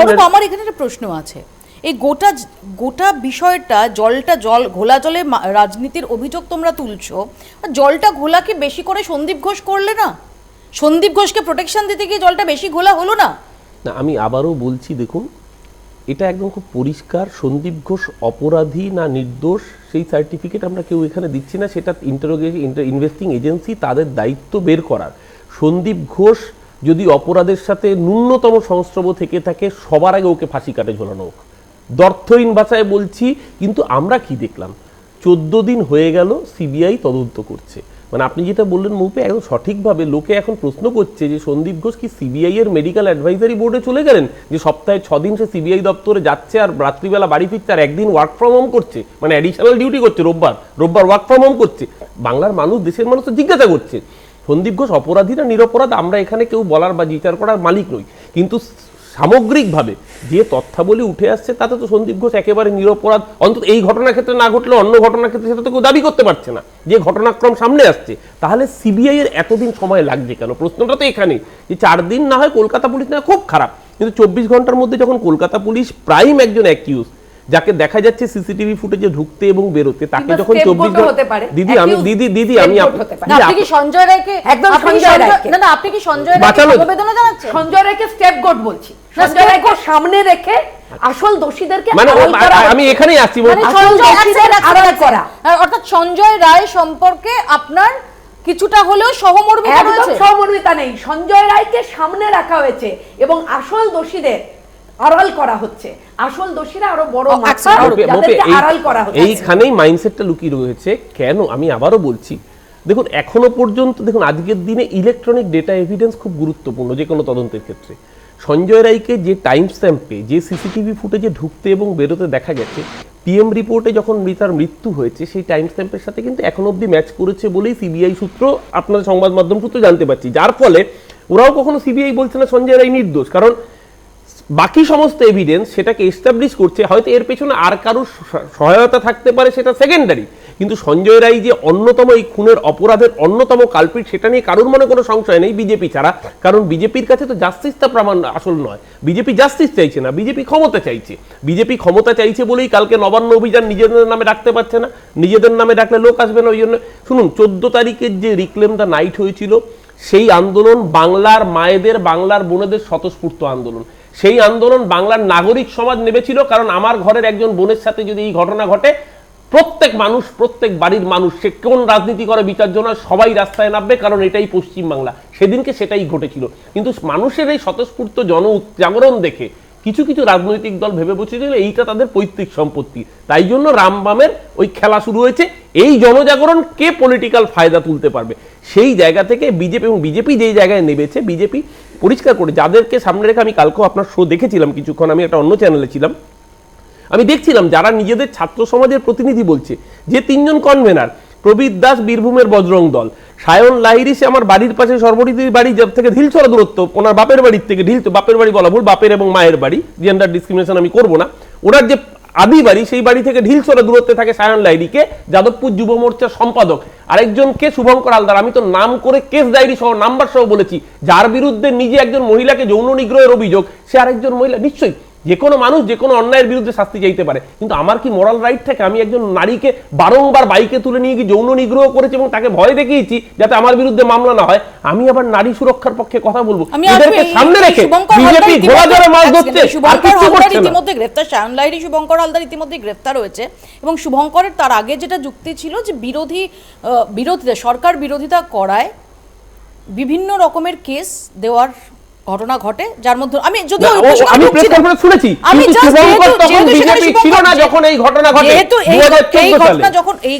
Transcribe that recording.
অরূপ আমার এখানে একটা প্রশ্ন আছে। এই গোটা গোটা বিষয়টা জলটা জল ঘোলা জলে রাজনীতির অভিযোগ তোমরা তুলছো আর জলটা ঘোলাকে বেশি করে সন্দীপ ঘোষ করলে না? সন্দীপ ঘোষকে প্রোটেকশন দিতে গিয়ে জলটা বেশি ঘোলা হলো না? না আমি আবারও বলছি দেখুন এটা একদম খুব পরিষ্কার সন্দীপ ঘোষ অপরাধী না নির্দোষ সেই সার্টিফিকেট আমরা কেউ এখানে দিচ্ছি না সেটা ইন্টারোগেশন ইনভেস্টিং এজেন্সি তাদের দায়িত্ব বের করার। সন্দীপ ঘোষ যদি অপরাধের সাথে ন্যূনতম সংস্রব থেকে থাকে, সবার আগে ওকে ফাঁসি কাটে ঝোলানো হোক। দর্থহীন ভাষায় বলছি, কিন্তু আমরা কি দেখলাম? চোদ্দ দিন হয়ে গেল, সিবিআই তদন্ত করছে। মানে আপনি যেটা বললেন, মৌপে, একদম সঠিকভাবে লোকে এখন প্রশ্ন করছে যে সন্দীপ ঘোষ কি সিবিআই এর মেডিকেল অ্যাডভাইজারি বোর্ডে চলে গেলেন? যে সপ্তাহে ছ দিন সে সিবিআই দপ্তরে যাচ্ছে আর রাত্রিবেলা বাড়ি ফিরছে আর একদিন ওয়ার্ক ফ্রম হোম করছে। মানে অ্যাডিশনাল ডিউটি করছে রোববার। রোববার ওয়ার্ক ফ্রম হোম করছে। বাংলার মানুষ, দেশের মানুষ তো জিজ্ঞাসা করছে। সন্দীপ ঘোষ অপরাধী না নিরপরাধ, আমরা এখানে কেউ বলার বা বিচার করার মালিক নই। কিন্তু সামগ্রিকভাবে যে তথ্যাবলী উঠে আসছে, তাতে তো সন্দীপ ঘোষ একেবারে নিরপরাধ। অন্তত এই ঘটনার ক্ষেত্রে না ঘটলে অন্য ঘটনার ক্ষেত্রে সেটা তো কেউ দাবি করতে পারছে না। যে ঘটনাক্রম সামনে আসছে, তাহলে সিবিআই এর এতদিন সময় লাগছে কেন? প্রশ্নটা তো এখানে যে চার দিন না হয় কলকাতা পুলিশ না খুব খারাপ। কিন্তু চব্বিশ ঘণ্টার মধ্যে যখন কলকাতা পুলিশ প্রাইম একজন অ্যাকিউজ যাকে দেখা যাচ্ছে সিসিটিভি ফুটেজে ঢুকতে এবং বেরোতে তাকে যখন চব্বিশ scapegoat-ও হতে পারে। দিদি আমি দিদি দিদি আমি আপনি কি সঞ্জয় রায়কে একদম সঞ্জয় রায়কে। না না আপনি কি সঞ্জয় রায়কে সমবেদনা জানাচ্ছেন? সঞ্জয় রায়কে স্টেপ গোট বলছি সঞ্জয় রায়কে সামনে রেখে আসল দোষীদেরকে মানে আমি এখানেই আসছি মানে আড়াল করা। অর্থাৎ সঞ্জয় রায় সম্পর্কে আপনার কিছুটা হলেও সহমর্মিতা রয়েছে? সহমর্মিতা নেই। সঞ্জয় রায়কে সামনে রাখা হয়েছে এবং আসল দোষীদের আড়াল করা হচ্ছে। আসল দোষীরা আরও বড় আচ্ছা, আড়াল করা হচ্ছে। এইখানেই মাইন্ডসেটটা লুকিয়ে রয়েছে। কেন? আমি আবারও বলছি দেখুন এখনও পর্যন্ত দেখুন আজকের দিনে ইলেকট্রনিক ডেটা এভিডেন্স খুব গুরুত্বপূর্ণ যে কোনো তদন্তের ক্ষেত্রে। সঞ্জয় রায়কে যে টাইম স্ট্যাম্পে যে সিসিটিভি ফুটেজে ঢুকতে এবং বেরোতে দেখা গেছে পিএম রিপোর্টে যখন মৃ- তার মৃত্যু হয়েছে সেই টাইম স্ট্যাম্পের সাথে কিন্তু এখন অবধি ম্যাচ করেছে বলেই সিবিআই সূত্র আপনার সংবাদ মাধ্যম সূত্র জানতে পারছি। যার ফলে ওরাও কখনো সিবিআই বলছে না সঞ্জয় রায় নির্দোষ। কারণ বাকি সমস্ত এভিডেন্স সেটাকে এস্টাবলিশ করছে, হয়তো এর পেছনে আর কারোর সহায়তা থাকতে পারে সেটা সেকেন্ডারি কিন্তু সঞ্জয় রায় যে অন্যতম এই খুনের অপরাধের অন্যতম কালপিট সেটা নিয়ে কারোর মনে কোনো সংশয় নেই বিজেপি ছাড়া। কারণ বিজেপির কাছে তো জাস্টিসটা প্রমাণ আসল নয়। বিজেপি জাস্টিস চাইছে না, বিজেপি ক্ষমতা চাইছে। বিজেপি ক্ষমতা চাইছে বলেই কালকে নবান্ন অভিযান নিজেদের নামে রাখতে পারছে না। নিজেদের নামে রাখলে লোক আসবে না ওই জন্য শুনুন, চোদ্দ তারিখের যে রিক্লেম দ্য নাইট হয়েছিল, সেই আন্দোলন বাংলার মায়েদের, বাংলার বোনেদের স্বতঃস্ফূর্ত আন্দোলন। সেই আন্দোলন বাংলার নাগরিক সমাজ নেমেছিল কারণ আমার ঘরের একজন বোনের সাথে যদি এই ঘটনা ঘটে, প্রত্যেক মানুষ, প্রত্যেক বাড়ির মানুষ, সে কোন রাজনীতি করে বিচার্য নয়, সবাই রাস্তায় নামবে, কারণ এটাই পশ্চিম বাংলা সেদিনকে সেটাই ঘটেছিল। কিন্তু মানুষের এই স্বতঃস্ফূর্ত জন জাগরণ দেখে কিছু কিছু রাজনৈতিক দল ভেবে বসেছিল, এইটা তাদের পৈতৃক সম্পত্তি। তাই জন্য রামবামের ওই খেলা শুরু হয়েছে। এই জনজাগরণ কে পলিটিক্যাল ফায়দা তুলতে পারবে? সেই জায়গা থেকে বিজেপি এবং বিজেপি যেই জায়গায় নেমেছে, বিজেপি পরিষ্কার করে, যাদেরকে সামনে রেখে আমি কালকেও আপনার শো দেখেছিলাম কিছুক্ষণ, আমি একটা অন্য চ্যানেলে ছিলাম। আমি দেখছিলাম যারা নিজেদের ছাত্র সমাজের প্রতিনিধি বলছে যে তিনজন কনভেনার প্রবীর দাস বীরভূমের বজরং দল, সায়ন লাহিরি সে আমার বাড়ির পাশে সর্বরীতির বাড়ি যার থেকে ঢিলছড়া দূরত্ব, ওনার বাপের বাড়ির থেকে ঢিল, বাপের বাড়ি বলা ভুল, বাপের এবং মায়ের বাড়ি জেন্ডার ডিসক্রিমিনেশন আমি করব না। ওনার যে আদি বাড়ি, সেই বাড়ি থেকে ঢিলছড়া দূরত্বে থাকে সায়ন লাইরিকে যাদবপুর যুব মোর্চার সম্পাদক। আরেকজনকে শুভঙ্কর হালদার। আমি তো নাম করে কেস ডায়েরি সহ, নাম্বার সহ বলেছি। যার বিরুদ্ধে নিজে একজন মহিলাকে যৌন নিগ্রহের অভিযোগ, সে আরেকজন মহিলা, নিশ্চয়ই। যে কোনো মানুষ যে কোনো অন্যায়ের বিরুদ্ধে শাস্তি চাইতে পারে। কিন্তু আমার কি মোরাল রাইট থাকে? আমি একজন নারীকে বারংবার বাইকে তুলে নিয়ে গিয়ে যৌন নিগ্রহ করেছি এবং তাকে ভয় দেখিয়েছি যাতে আমার বিরুদ্ধে মামলা না হয়? আমি আবার নারী সুরক্ষার পক্ষে কথা বলব। এদেরকে সামনে রেখে বিজেপি ঘোড়া ধরে মাছ ইতিমধ্যে- ধরছে। আর হালদার করছে না। ইতিমধ্যে গ্রেফতার শায়ন শুভঙ্কর হালদার ইতিমধ্যে গ্রেফতার হয়েছে। এবং শুভঙ্করের তার আগে যেটা যুক্তি ছিল যে বিরোধী বিরোধিতা সরকার বিরোধিতা করায় বিভিন্ন রকমের কেস দেওয়ার ঘটনা ঘটে যার মধ্যে আমি যদি আমি প্রেস কনফারেন্স শুনেছি আমি জাস্ট তখন বিজেপি ছিল না যখন এই ঘটনা ঘটে যেহেতু এই 2014 এই সালে। ঘটনা যখন এই